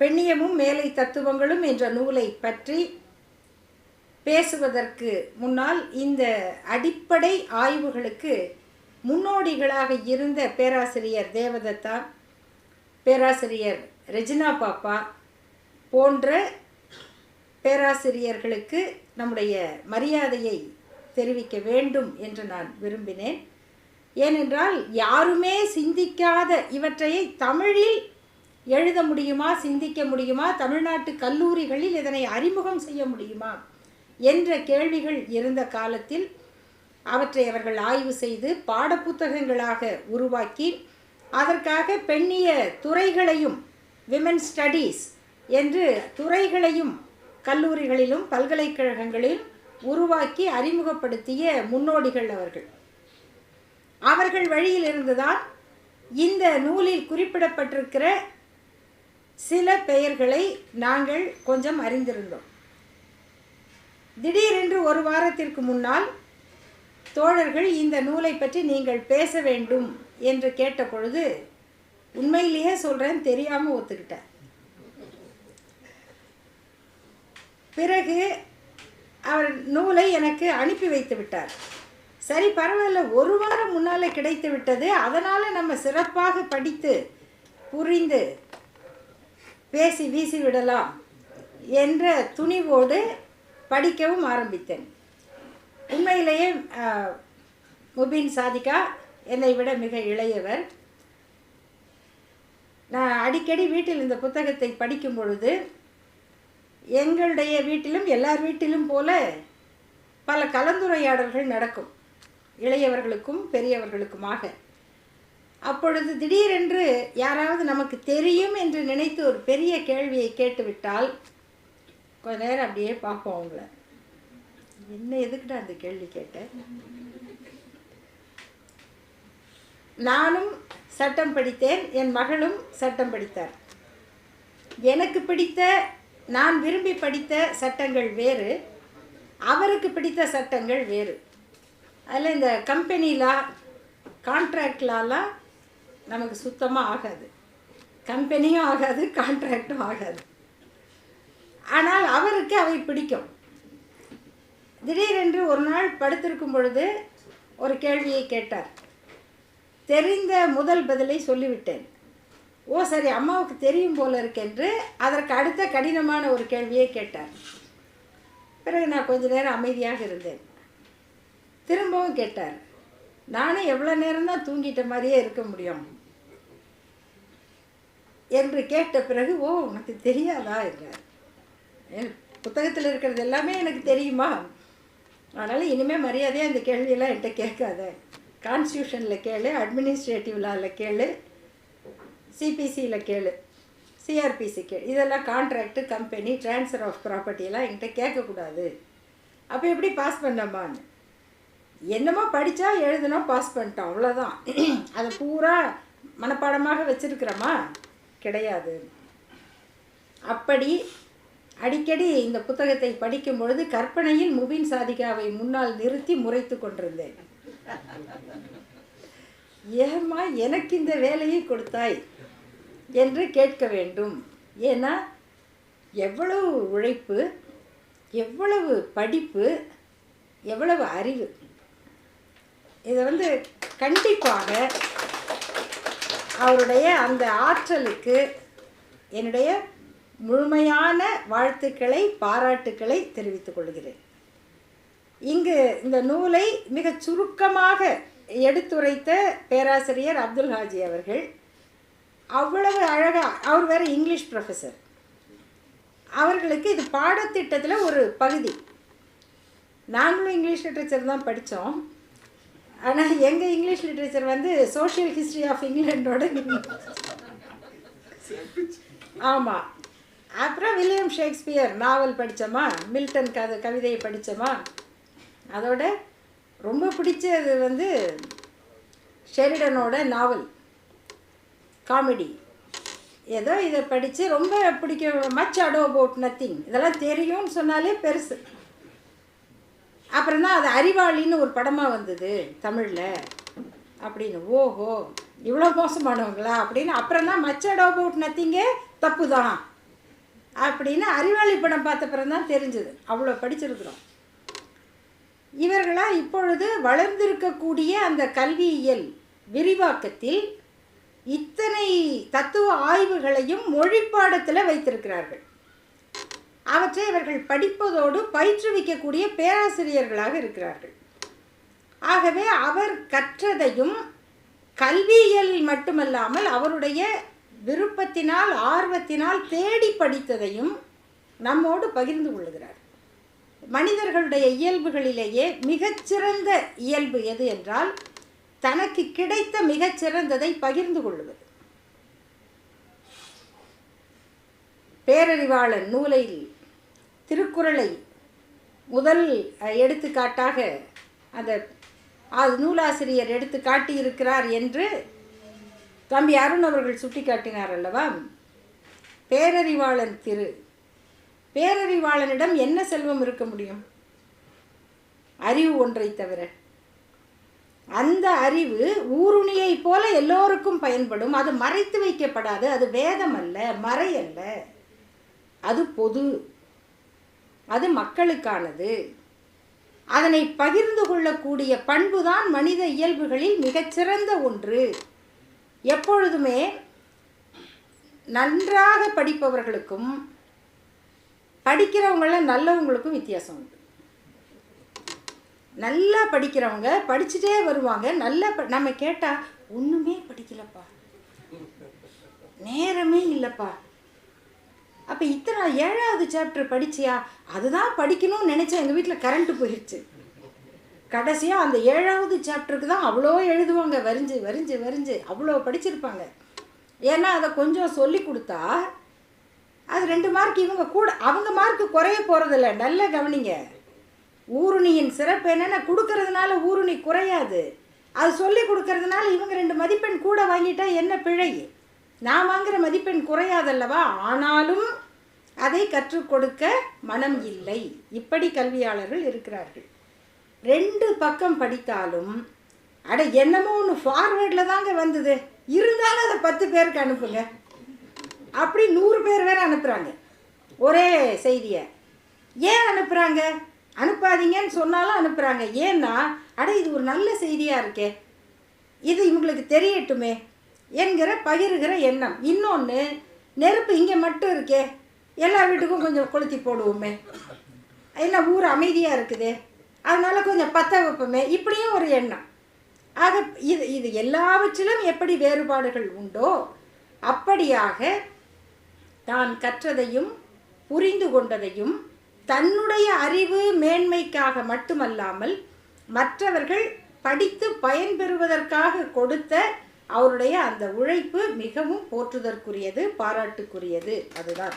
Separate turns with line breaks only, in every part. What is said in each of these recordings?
பெண்ணியமும் மேலை தத்துவங்களும் என்ற நூலை பற்றி பேசுவதற்கு முன்னால் இந்த அடிப்படை ஆய்வுகளுக்கு முன்னோடிகளாக இருந்த பேராசிரியர் தேவதத்தா பேராசிரியர் ரெஜினா பாப்பா போன்ற பேராசிரியர்களுக்கு நம்முடைய மரியாதையை தெரிவிக்க வேண்டும் என்று நான் விரும்பினேன். ஏனென்றால் யாருமே சிந்திக்காத இவற்றை தமிழில் எழுத முடியுமா சிந்திக்க முடியுமா தமிழ்நாட்டு கல்லூரிகளில் இதனை அறிமுகம் செய்ய முடியுமா என்ற கேள்விகள் இருந்த காலத்தில் அவற்றை அவர்கள் ஆய்வு செய்து பாடப்புத்தகங்களாக உருவாக்கி அதற்காக பெண்ணிய துறைகளையும் விமன் ஸ்டடீஸ் என்று துறைகளையும் கல்லூரிகளிலும் பல்கலைக்கழகங்களிலும் உருவாக்கி அறிமுகப்படுத்திய முன்னோடிகள் அவர்கள். அவர்கள் வழியில் இருந்துதான் இந்த நூலில் குறிப்பிடப்பட்டிருக்கிற சில பெயர்களை நாங்கள் கொஞ்சம் அறிந்திருந்தோம். திடீரென்று ஒரு வாரத்திற்கு முன்னால் தோழர்கள் இந்த நூலை பற்றி நீங்கள் பேச வேண்டும் என்று கேட்ட பொழுது உண்மையிலேயே சொல்கிறேன் தெரியாமல் ஒத்துக்கிட்டேன். பிறகு அவர் நூலை எனக்கு அனுப்பி வைத்து விட்டார். சரி பரவாயில்ல ஒரு வாரம் முன்னால் கிடைத்து விட்டது. அதனால் நம்ம சிறப்பாக படித்து புரிந்து பேசி வீசி விடலாம் என்ற துணிவோடு படிக்கவும் ஆரம்பித்தேன். உண்மையிலேயே முபின் சாதிகா என்னை விட மிக இளையவர். நான் அடிக்கடி வீட்டில் இந்த புத்தகத்தை படிக்கும் பொழுது எங்களுடைய வீட்டிலும் எல்லார் வீட்டிலும் போல பல கலந்துரையாடல்கள் நடக்கும். இளையவர்களுக்கும் பெரியவர்களுக்குமாக. அப்பொழுது திடீரென்று யாராவது நமக்கு தெரியும் என்று நினைத்து ஒரு பெரிய கேள்வியை கேட்டுவிட்டால் கொஞ்ச நேரம் அப்படியே பார்ப்போம் அவங்கள. என்ன எதுக்குடா அந்த கேள்வி கேட்டேன் நானும் சட்டம் படித்தேன் என் மகளும் சட்டம் படித்தார். எனக்கு பிடித்த நான் விரும்பி படித்த சட்டங்கள் வேறு அவருக்கு பிடித்த சட்டங்கள் வேறு. அதில் இந்த கம்பெனி லா கான்ட்ராக்ட் லாலாம் நமக்கு சுத்தமாக ஆகாது. கம்பெனியும் ஆகாது கான்ட்ராக்டும் ஆகாது. ஆனால் அவருக்கு அவை பிடிக்கும். திடீரென்று ஒரு நாள் படுத்திருக்கும் பொழுது ஒரு கேள்வியை கேட்டார். தெரிந்த முதல் பதிலை சொல்லிவிட்டேன். ஓ சரி அம்மாவுக்கு தெரியும் போல இருக்கென்று அதற்கு அடுத்த கடினமான ஒரு கேள்வியை கேட்டார். பிறகு நான் கொஞ்ச நேரம் அமைதியாக இருந்தேன். திரும்பவும் கேட்டார். நானும் எவ்வளோ நேரம் தான் தூங்கிட்ட மாதிரியே இருக்க முடியும். என்று கேட்ட பிறகு ஓ உனக்கு தெரியாதா? என்றார். புத்தகத்தில் இருக்கிறது எல்லாமே எனக்கு தெரியுமா? அதனால் இனிமேல் மரியாதையாக இந்த கேள்வியெல்லாம் என்கிட்ட கேட்காத. கான்ஸ்டியூஷனில் கேளு அட்மினிஸ்ட்ரேட்டிவ் லாவில் கேளு சிபிசியில் கேளு சிஆர்பிசி கேளு. இதெல்லாம் கான்ட்ராக்டு கம்பெனி ட்ரான்ஸ்ஃபர் ஆஃப் ப்ராப்பர்ட்டியெல்லாம் என்கிட்ட கேட்கக்கூடாது. அப்போ எப்படி பாஸ் பண்ணமான்னு என்னமோ படித்தா எழுதணும் பாஸ் பண்ணிட்டோம். அவ்வளோதான் அதை பூரா மனப்பாடமாக வச்சுருக்கிறோமா? கிடையாது. அப்படி அடிக்கடி இந்த புத்தகத்தை படிக்கும் பொழுது கற்பனையில் முபின் சாதிகாவை முன்னால் நிறுத்தி முறைத்து கொண்டிருந்தேன். ஏம்மா எனக்கு இந்த வேலையை கொடுத்தாய் என்று கேட்க வேண்டும். ஏன்னா எவ்வளவு உழைப்பு எவ்வளவு படிப்பு எவ்வளவு அறிவு. இதை வந்து கண்டிப்பாக அவருடைய அந்த ஆற்றலுக்கு என்னுடைய முழுமையான வாழ்த்துக்களை பாராட்டுக்களை தெரிவித்துக் கொள்கிறேன். இங்கு இந்த நூலை மிகச் சுருக்கமாக எடுத்துரைத்த பேராசிரியர் அப்துல் ஹாஜி அவர்கள் அவ்வளவு அழகாக அவர் வேறு இங்கிலீஷ் ப்ரொஃபஸர் அவர்களுக்கு இது பாடத்திட்டத்தில் ஒரு பகுதி. நாங்களும் இங்கிலீஷ் லிட்ரேச்சர் தான் படித்தோம் ஆனால் எங்கள் இங்கிலீஷ் லிட்ரேச்சர் வந்து சோஷியல் ஹிஸ்ட்ரி ஆஃப் இங்கிலாண்டோட ஆமாம் அப்புறம் வில்லியம் ஷேக்ஸ்பியர் நாவல் படித்தோமா மில்டன் கதை கவிதையை படித்தோமா அதோட ரொம்ப பிடிச்சது வந்து ஷெரிடனோட நாவல் காமெடி ஏதோ இதை படித்து ரொம்ப பிடிக்கும். மச் அடோ அபவுட் நத்திங் இதெல்லாம் தெரியும்னு சொன்னாலே பெருசு. அப்புறம் தான் அது அறிவாளின்னு ஒரு படமாக வந்தது தமிழில். அப்படின்னு ஓஹோ இவ்வளோ மோசமானவங்களா? அப்படின்னு அப்புறம் தான் மச்சடோ அபவுட் நத்திங்கே தப்பு தான் அப்படின்னு அறிவாளி படம் பார்த்த பிறகு தான் தெரிஞ்சது. அவ்வளோ படிச்சிருக்கிறோம். இவர்களாக இப்பொழுது வளர்ந்திருக்கக்கூடிய அந்த கல்வியியல் விரிவாக்கத்தில் இத்தனை தத்துவ ஆய்வுகளையும் மொழிப்பாடத்தில் வைத்திருக்கிறார்கள். அவற்றை இவர்கள் படிப்பதோடு பயிற்றுவிக்கக்கூடிய பேராசிரியர்களாக இருக்கிறார்கள். ஆகவே அவர் கற்றதையும் கல்வியியல் மட்டுமல்லாமல் அவருடைய விருப்பத்தினால் ஆர்வத்தினால் தேடி படித்ததையும் நம்மோடு பகிர்ந்து கொள்கிறார். மனிதர்களுடைய இயல்புகளிலேயே மிகச்சிறந்த இயல்பு எது என்றால் தனக்கு கிடைத்த மிகச்சிறந்ததை பகிர்ந்து கொள்வது. பேரறிவாளன் நூலில் திருக்குறளை முதல் எடுத்துக்காட்டாக அந்த அது நூலாசிரியர் எடுத்து காட்டியிருக்கிறார் என்று தம்பி அருண் அவர்கள் சுட்டிக்காட்டினார் அல்லவா? பேரறிவாளன் திரு. பேரறிவாளனிடம் என்ன செல்வம் இருக்க முடியும்? அறிவு ஒன்றை தவிர. அந்த அறிவு ஊருணியைப் போல எல்லோருக்கும் பயன்படும். அது மறைத்து வைக்கப்படாது. அது வேதம் அல்ல மறை அல்ல. அது பொது. அது மக்களுக்கானது. அதனை பகிர்ந்து கொள்ளக்கூடிய பண்புதான் மனித இயல்புகளில் மிகச்சிறந்த ஒன்று. எப்பொழுதுமே நன்றாக படிப்பவர்களுக்கும் படிக்கிறவங்கள நல்லவங்களுக்கும் வித்தியாசம் உண்டு. நல்லா படிக்கிறவங்க படிச்சுட்டே வருவாங்க. நல்லா ப நம்ம கேட்டால் ஒன்றுமே படிக்கலப்பா. நேரமே இல்லைப்பா. அப்போ இத்தனை ஏழாவது சாப்டர் படிச்சியா? அதுதான் படிக்கணும்னு நினச்சேன் எங்கள் வீட்டில் கரண்ட்டு போயிடுச்சு கடைசியாக அந்த ஏழாவது சாப்டருக்கு தான் அவ்வளோ எழுதுவாங்க. வரிஞ்சு வரிஞ்சு வரிஞ்சு அவ்வளோ படிச்சிருப்பாங்க. ஏன்னா அதை கொஞ்சம் சொல்லி கொடுத்தா அது ரெண்டு மார்க் இவங்க கூட அவங்க மார்க் குறைய போகிறதில்ல நல்லா கவனிங்க. ஊருணியின் சிறப்பு என்னென்ன கொடுக்கறதுனால ஊருணி குறையாது. அது சொல்லி கொடுக்கறதுனால இவங்க ரெண்டு மதிப்பெண் கூட வாங்கிட்டா என்ன பிழை? நான் வாங்குற மதிப்பெண் குறையாதல்லவா? ஆனாலும் அதை கற்றுக் கொடுக்க மனம் இல்லை. இப்படி கல்வியாளர்கள் இருக்கிறார்கள். ரெண்டு பக்கம் படித்தாலும் அட என்னமோ ஒன்று ஃபார்வேர்டில் தாங்க வந்தது. இருந்தாலும் அதை பத்து பேருக்கு அனுப்புங்க. அப்படி நூறு பேர் வேறு அனுப்புகிறாங்க ஒரே செய்தியை. ஏன் அனுப்புகிறாங்க அனுப்பாதீங்கன்னு சொன்னாலும் அனுப்புகிறாங்க ஏன்னா அட இது ஒரு நல்ல செய்தியாக இருக்கே. இது இவங்களுக்கு தெரியட்டுமே. என்கிற பகிர்கிற எண்ணம். இன்னொன்று நெருப்பு இங்கே மட்டும் இருக்கே. எல்லா வீட்டுக்கும் கொஞ்சம் கொளுத்தி போடுவோமே. என்ன ஊர் அமைதியாக இருக்குது. அதனால் கொஞ்சம் பற்ற வைப்போமே. இப்படியும் ஒரு எண்ணம். ஆக இது இது எல்லாவற்றிலும் எப்படி வேறுபாடுகள் உண்டோ அப்படியாக தான் கற்றதையும் புரிந்து கொண்டதையும் தன்னுடைய அறிவு மேன்மைக்காக மட்டுமல்லாமல் மற்றவர்கள் படித்து பயன்பெறுவதற்காக கொடுத்த அவருடைய அந்த உழைப்பு மிகவும் போற்றுதற்குரியது பாராட்டுக்குரியது. அதுதான்.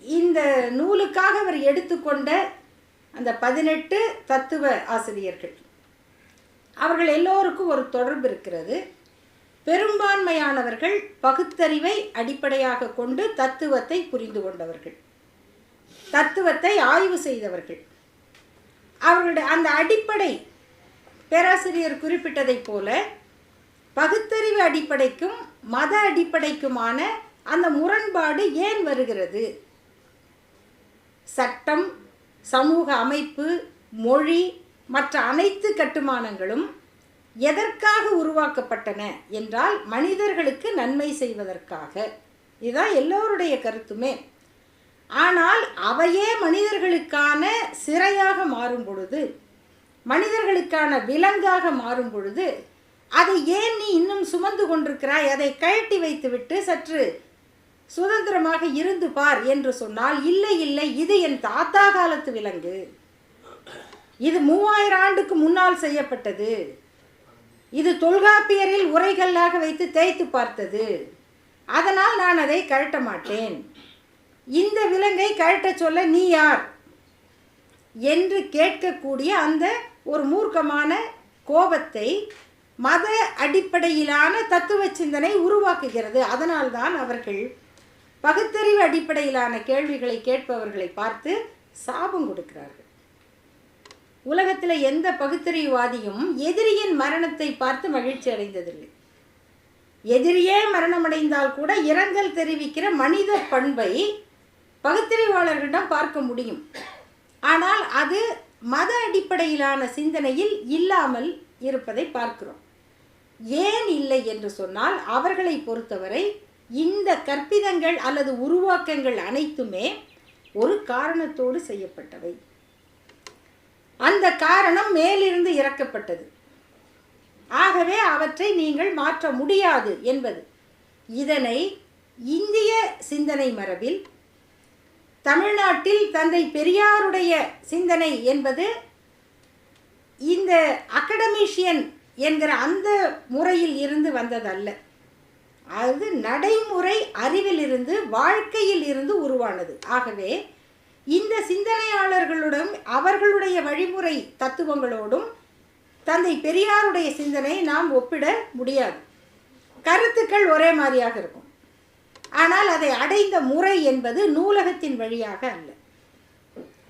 இந்த நூலுக்காக அவர் எடுத்துக்கொண்ட அந்த பதினெட்டு தத்துவ ஆசிரியர்கள். அவர்கள் எல்லோருக்கும் ஒரு தொடர்பு இருக்கிறது. பெரும்பான்மையானவர்கள் பகுத்தறிவை அடிப்படையாக கொண்டு தத்துவத்தை புரிந்து கொண்டவர்கள். தத்துவத்தை ஆய்வு செய்தவர்கள். அவர்களுடைய அந்த அடிப்படை பேராசிரியர் குறிப்பிட்டதைப் போல பகுத்தறிவு அடிப்படைக்கும் மத அடிப்படைக்குமான அந்த முரண்பாடு ஏன் வருகிறது? சட்டம் சமூக அமைப்பு மொழி மற்ற அனைத்து கட்டுமானங்களும் எதற்காக உருவாக்கப்பட்டன என்றால் மனிதர்களுக்கு நன்மை செய்வதற்காக. இதுதான் எல்லோருடைய கருத்துமே. ஆனால் அவையே மனிதர்களுக்கான சிறையாக மாறும் பொழுது மனிதர்களுக்கான விலங்காக மாறும் பொழுது அதை ஏன் நீ இன்னும் சுமந்து கொண்டிருக்கிறாய்? அதை கழட்டி வைத்துவிட்டு சற்று சுதந்திரமாக இருந்து பார் என்று சொன்னால் இல்லை இல்லை இது என் தாத்தா காலத்து விலங்கு. இது மூவாயிரம் ஆண்டுக்கு முன்னால் செய்யப்பட்டது. இது தொல்காப்பியரில் உரைகல்லாக வைத்து தேய்த்து பார்த்தது. அதனால் நான் அதை கழட்ட மாட்டேன். இந்த விலங்கை கழட்ட சொல்ல நீ யார்? என்று கேட்கக்கூடிய அந்த ஒரு மூர்க்கமான கோபத்தை மத அடிப்படையிலான தத்துவ சிந்தனை உருவாக்குகிறது. அதனால்தான் அவர்கள் பகுத்தறிவு அடிப்படையிலான கேள்விகளை கேட்பவர்களை பார்த்து சாபம் கொடுக்கிறார்கள். உலகத்தில் எந்த பகுத்தறிவுவாதியும் எதிரியின் மரணத்தை பார்த்து மகிழ்ச்சி அடைந்ததில்லை. எதிரியே மரணமடைந்தால் கூட இரங்கல் தெரிவிக்கிற மனித பண்பை பகுத்தறிவாளர்களிடம் பார்க்க முடியும். ஆனால் அது மத அடிப்படையிலான சிந்தனையில் இல்லாமல் இருப்பதை பார்க்கிறோம். ஏன் இல்லை என்று சொன்னால் அவர்களை பொறுத்தவரை இந்த கற்பிதங்கள் அல்லது உருவாக்கங்கள் அனைத்துமே ஒரு காரணத்தோடு செய்யப்பட்டவை. அந்த காரணம் மேலிருந்து இறக்கப்பட்டது. ஆகவே அவற்றை நீங்கள் மாற்ற முடியாது என்பது. இதனை இந்திய சிந்தனை மரபில் தமிழ்நாட்டில் தந்தை பெரியாருடைய சிந்தனை என்பது இந்த அகடமிஷியன் என்கிற அந்த முறையில் இருந்து வந்ததல்ல. அது நடைமுறை அறிவிலிருந்து வாழ்க்கையில் இருந்து உருவானது. ஆகவே இந்த சிந்தனையாளர்களுடன் அவர்களுடைய வழிமுறை தத்துவங்களோடும் தந்தை பெரியாருடைய சிந்தனை நாம் ஒப்பிட முடியாது. கருத்துக்கள் ஒரே மாதிரியாக இருக்கும். ஆனால் அதை அடைந்த முறை என்பது நூலகத்தின் வழியாக அல்ல.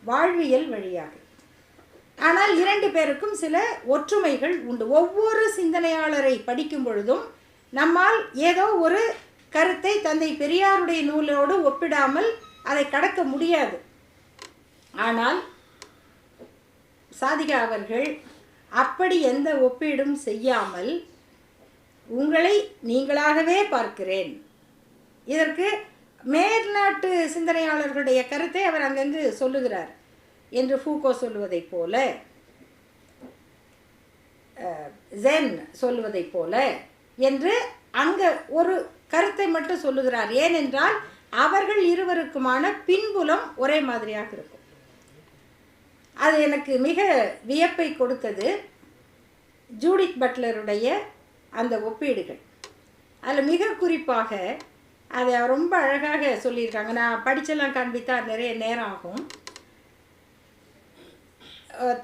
வாழ்வியல் வழியாக. ஆனால் இரண்டு பேருக்கும் சில ஒற்றுமைகள் உண்டு. ஒவ்வொரு சிந்தனையாளரை படிக்கும் பொழுதும் நம்மால் ஏதோ ஒரு கருத்தை தந்தை பெரியாருடைய நூலோடு ஒப்பிடாமல் அதை கடக்க முடியாது. ஆனால் சாதிகா அவர்கள் அப்படி எந்த ஒப்பீடும் செய்யாமல் உங்களை நீங்களாகவே பார்க்கிறேன். இதற்கு மேல்நாட்டு சிந்தனையாளர்களுடைய கருத்தை அவர் அங்கங்கு சொல்லுகிறார் என்று ஃபூகோ சொல்லுவதைப் போல ஜென் சொல்லுவதைப் போல என்று அங்கே ஒரு கருத்தை மட்டும் சொல்லுகிறார். ஏனென்றால் அவர்கள் இருவருக்குமான பின்புலம் ஒரே மாதிரியாக இருக்கும். அது எனக்கு மிக வியப்பை கொடுத்தது ஜூடித் பட்லருடைய அந்த ஒப்பீடுகள். அதில் மிக குறிப்பாக அதை ரொம்ப அழகாக சொல்லியிருக்காங்க. நான் படிச்செல்லாம் காண்பித்தா நிறைய நேரம் ஆகும்.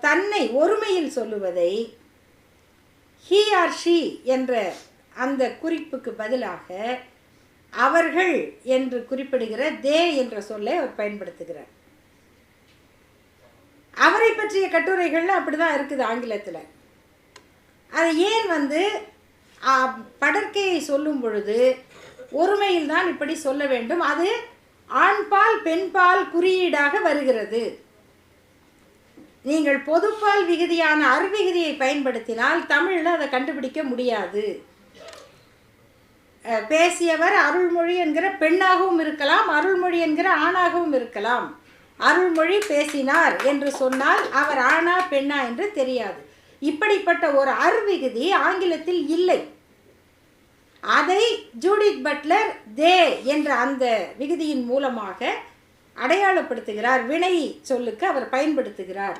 தன்னை ஒருமையில் சொல்லுவதை ஹீ ஆர் ஷி என்ற அந்த குறிப்புக்கு பதிலாக அவர்கள் என்று குறிப்பிடுகிற தே என்ற சொல்லை அவர் பயன்படுத்துகிறார். அவரை பற்றிய கட்டுரைகள்ல அப்படிதான் இருக்குது ஆங்கிலத்தில். அது ஏன் வந்து படற்கையை சொல்லும் பொழுது ஒருமையில் தான் இப்படி சொல்ல வேண்டும். அது ஆண்பால் பெண்பால் குறியீடாக வருகிறது. நீங்கள் பொதுப்பால் விகுதியான அருவிகுதியை பயன்படுத்தினால் தமிழில் அதை கண்டுபிடிக்க முடியாது. பேசியவர் அருள்மொழி என்கிற பெண்ணாகவும் இருக்கலாம் அருள்மொழி என்கிற ஆணாகவும் இருக்கலாம். அருள்மொழி பேசினார் என்று சொன்னால் அவர் ஆணா பெண்ணா என்று தெரியாது. இப்படிப்பட்ட ஒரு அருவிகுதி ஆங்கிலத்தில் இல்லை. அதை ஜூடித் பட்லர் தே என்ற அந்த விகுதியின் மூலமாக அடையாளப்படுத்துகிறார் வினை சொல்லுக்கு அவர் பயன்படுத்துகிறார்.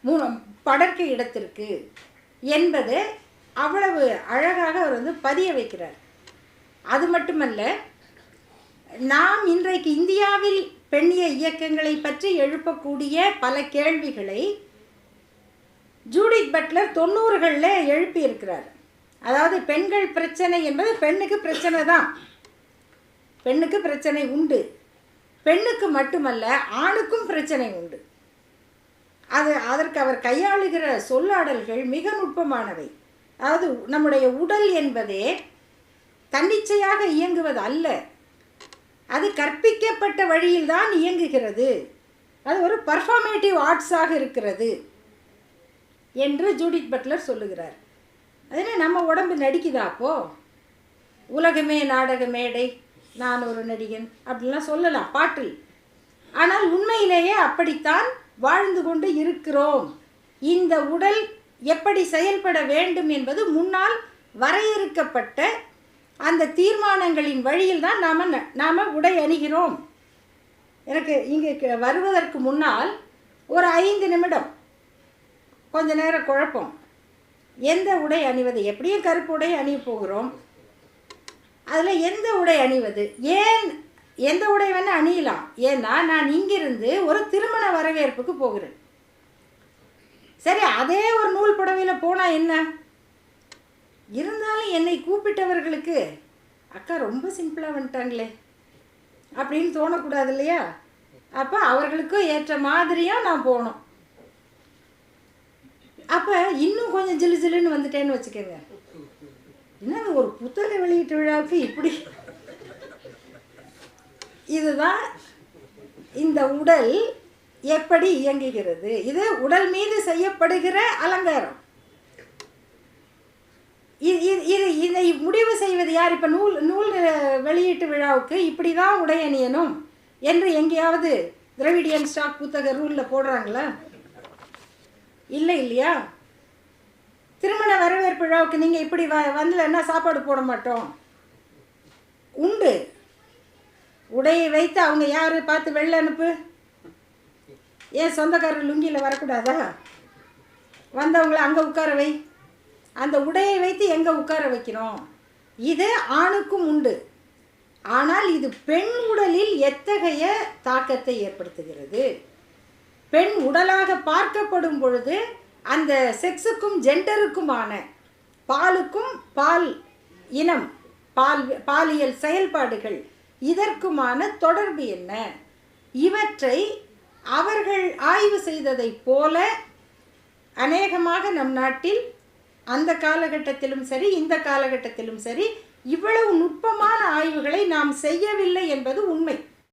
மூலம் படர்க்க இடத்திற்கு என்பது அவ்வளவு அழகாக அவர் வந்து பதிய வைக்கிறார். அது மட்டுமல்ல நாம் இன்றைக்கு இந்தியாவில் பெண்ணிய இயக்கங்களை பற்றி எழுப்பக்கூடிய பல கேள்விகளை ஜூடித் பட்லர் தொண்ணூறுகளில் எழுப்பியிருக்கிறார். அதாவது பெண்கள் பிரச்சனை என்பது பெண்ணுக்கு பிரச்சனை தான். பெண்ணுக்கு பிரச்சனை உண்டு. பெண்ணுக்கு மட்டுமல்ல ஆணுக்கும் பிரச்சனை உண்டு. அது அதற்கு அவர் கையாளுகிற சொல்லாடல்கள் மிக நுட்பமானவை. அதாவது நம்முடைய உடல் என்பதே தன்னிச்சையாக இயங்குவது அல்ல. அது கற்பிக்கப்பட்ட வழியில் தான் இயங்குகிறது. அது ஒரு பர்ஃபார்மேட்டிவ் ஆர்ட்ஸாக இருக்கிறது என்று ஜூடித் பட்லர் சொல்லுகிறார். அதனால் நம்ம உடம்பு நடிக்குதா அப்போ? உலகமே நாடக மேடை நான் ஒரு நடிகன் அப்படிலாம் சொல்லலாம் பாட்டில். ஆனால் உண்மையிலேயே அப்படித்தான் வாழ்ந்து கொண்டு இருக்கிறோம். இந்த உடல் எப்படி செயல்பட வேண்டும் என்பது முன்னால் வரையறுக்கப்பட்ட அந்த தீர்மானங்களின் வழியில் தான் நாம் நாம் உடை அணிகிறோம். எனக்கு இங்கே வருவதற்கு முன்னால் ஒரு ஐந்து நிமிடம். கொஞ்ச நேரம் குழப்பம். எந்த உடை அணிவது? எப்படியும் கருப்பு உடை அணிய போகிறோம். அதில் எந்த உடை அணிவது? ஏன் எந்த உடை வேணால் அணியலாம். ஏன்னா நான் இங்கிருந்து ஒரு திருமண வரவேற்புக்கு போகிறேன். சரி அதே ஒரு நூல் புடவையில் போனால் என்ன? இருந்தாலும் என்னை கூப்பிட்டவர்களுக்கு அக்கா ரொம்ப சிம்பிளாக வந்துட்டாங்களே அப்படின்னு தோணக்கூடாது இல்லையா? அப்போ அவர்களுக்கும் ஏற்ற மாதிரியாக நான் போகணும். அப்போ இன்னும் கொஞ்சம் ஜிலு ஜில்லுன்னு வந்துட்டேன்னு வச்சுக்கோங்க. என்ன ஒரு புத்தக வெளியீட்டு விழாவுக்கு இப்படி? இதுதான் இந்த உடல் எப்படி இயங்குகிறது. இது உடல் மீது செய்யப்படுகிற அலங்காரம். இது இது இது இதை முடிவு செய்வது யார்? இப்போ நூல் நூல் வெளியீட்டு விழாவுக்கு இப்படி தான் உடை அணியணும் என்று எங்கேயாவது திரவிடியன் ஸ்டாக் புத்தக ரூலில் போடுறாங்களா? இல்லை இல்லையா? திருமண வரவேற்பு விழாவுக்கு நீங்கள் இப்படி வ வந்தலைன்னா சாப்பாடு போட மாட்டோம்? உண்டு. உடையை வைத்து அவங்க யார் பார்த்து வெளில அனுப்பு? ஏன் சொந்தக்காரர் லுங்கியில் வரக்கூடாதா? வந்தவங்கள அங்கே உட்கார வை. அந்த உடையை வைத்து எங்கே உட்கார வைக்கிறோம்? இது ஆணுக்கும் உண்டு. ஆனால் இது பெண் உடலில் எத்தகைய தாக்கத்தை ஏற்படுத்துகிறது? பெண் உடலாக பார்க்கப்படும் பொழுது அந்த செக்ஸுக்கும் ஜெண்டருக்குமான பாலுக்கும் பால் இனம் பால் பாலியல் செயல்பாடுகள் இதற்குமான தொடர்பு என்ன? இவற்றை அவர்கள் ஆய்வு செய்ததைப் போல அநேகமாக நம் நாட்டில் அந்த காலகட்டத்திலும் சரி இந்த காலகட்டத்திலும் சரி இவ்வளவு நுட்பமான ஆய்வுகளை நாம் செய்யவில்லை என்பது உண்மை.